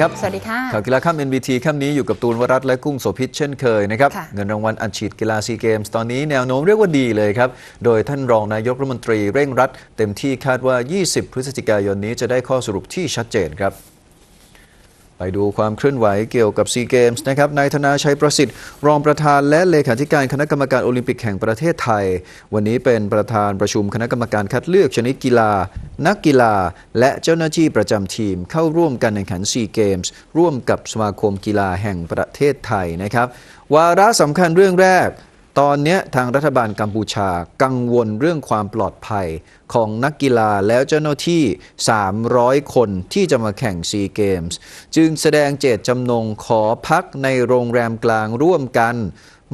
ครับ สวัสดีค่ะข่าวกีฬาค่ำ NBT ค่ำนี้อยู่กับตูนวรัตน์และกุ้งโสภิตเช่นเคยนะครับค่ะเงินรางวัลอัดฉีดกีฬาซีเกมส์ตอนนี้แนวโน้มเรียกว่าดีเลยครับ โดยท่านรองนายกรัฐมนตรีเร่งรัด เต็มที่คาดว่า 20 พฤศจิกายนนี้จะได้ข้อสรุปที่ชัดเจนครับไปดูความเคลื่อนไหวเกี่ยวกับซีเกมส์นะครับ นายธนาชัยประสิทธิ์ รองประธานและเลขาธิการคณะกรรมการโอลิมปิกแห่งประเทศไทย วันนี้เป็นประธานประชุมคณะกรรมการคัดเลือกชนิดกีฬา นักกีฬาและเจ้าหน้าที่ประจำทีมเข้าร่วมการแข่งขันซีเกมส์ร่วมกับสมาคมกีฬาแห่งประเทศไทยนะครับ วาระสำคัญเรื่องแรก ตอนนี้ทางรัฐบาลกัมพูชากังวลเรื่องความปลอดภัยของนักกีฬาแล้วเจ้าหน้าที่ 300 คนที่จะมาแข่งซีเกมส์จึงแสดงเจตจำนงขอพักในโรงแรมกลางร่วมกัน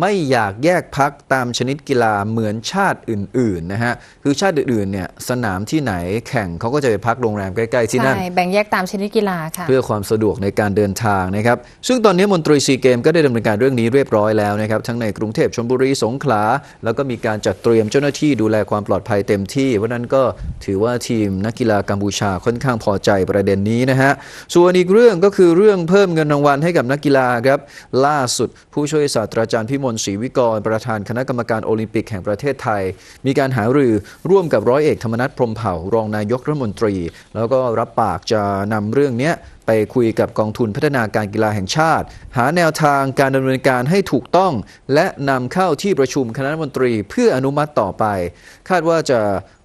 ไม่อยากแยกพักตามชนิดกีฬาเหมือนชาติอื่นๆนะฮะคือชาติอื่นๆเนี่ยสนามที่ไหนแข่งเขาก็จะไปพักโรงแรมใกล้ๆที่นั่นใช่แบ่งแยกตามชนิดกีฬาค่ะเพื่อความสะดวกในการเดินทางนะครับ ซึ่งตอนนี้มนตรีซีเกมก็ได้ดำเนินการเรื่องนี้เรียบร้อยแล้วนะครับ ทั้งในกรุงเทพชลบุรีสงขลา แล้วก็มีการจัดเตรียมเจ้าหน้าที่ดูแลความปลอดภัยเต็มที่เพราะฉะนั้นก็ถือว่าทีมนักกีฬากัมพูชาค่อนข้างพอใจประเด็นนี้นะฮะส่วนอีกเรื่องก็คือเรื่องเพิ่มเงินรางวัลให้กับนักกีฬาครับล่าสุดผู้ช่วยศาสตราจารย์พิมลศรีวิกร ประธานคณะกรรมการโอลิมปิกแห่งประเทศไทย มีการหารือร่วมกับร้อยเอกธรรมนัฐพรมเผ่ารองนายกรัฐมนตรี แล้วก็รับปากจะนำเรื่องเนี้ย ไปคุยกับกองทุนพัฒนาการกีฬาแห่งชาติ หาแนวทางการดำเนินการให้ถูกต้อง และนำเข้าที่ประชุมคณะรัฐมนตรีเพื่ออนุมัติต่อไป คาดว่าจะ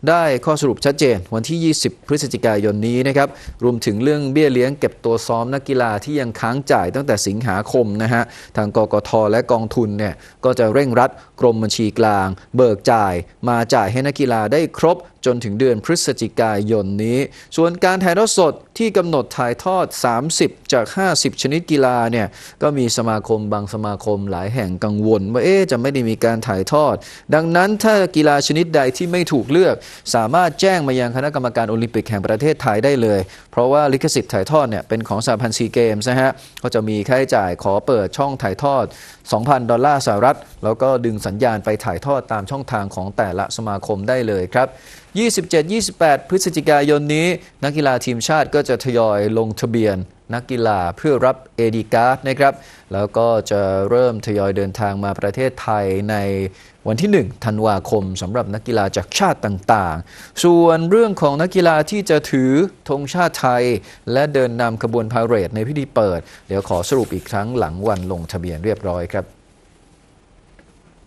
ได้ข้อสรุปชัดเจนวันที่ 20 พฤศจิกายนนี้นะครับ รวมถึงเรื่องเบี้ยเลี้ยงเก็บตัวซ้อมนักกีฬาที่ยังค้างจ่ายตั้งแต่สิงหาคมนะฮะ ทางกกทและกองทุนเนี่ยก็จะเร่งรัดกรมบัญชีกลาง เบิกจ่ายมาจ่ายให้นักกีฬาได้ครบจนถึงเดือนพฤศจิกายนนี้ ส่วนการถ่ายทอดสดที่กำหนดถ่ายทอด30 จาก 50 ชนิดกีฬาเนี่ยก็มีสมาคมบางสมาคมหลายแห่งกังวล ว่าเอ๊จะไม่ได้มีการถ่ายทอด ดังนั้นถ้ากีฬาชนิดใดที่ไม่ถูกเลือก สามารถแจ้งมายังคณะกรรมการโอลิมปิกแห่งประเทศไทยได้เลย ราะว่าลิขสิทธิ์ถ่ายทอดเนี่ยเป็นของสหพันธ์ซีเกมส์นะฮะก็จะมีค่าใช้จ่ายขอเปิดช่องถ่ายทอด 2,000 ดอลลาร์สหรัฐ แล้วก็ดึงสัญญาณไปถ่ายทอดตามช่องทางของแต่ละสมาคมได้เลยครับ 27-28 พฤศจิกายนนี้ นักกีฬาทีมชาติก็จะทยอยลงทะเบียน นักกีฬาเพื่อรับเอดีการ์ดนะครับ แล้วก็จะเริ่มทยอยเดินทางมาประเทศไทยในวันที่ 1 ธันวาคมสำหรับนักกีฬาจากชาติต่างๆ ส่วนเรื่องของนักกีฬาที่จะถือธงชาติไทย และเดินนำขบวนพาเหรดในพิธีเปิด เดี๋ยวขอสรุปอีกครั้งหลังวันลงทะเบียนเรียบร้อยครับ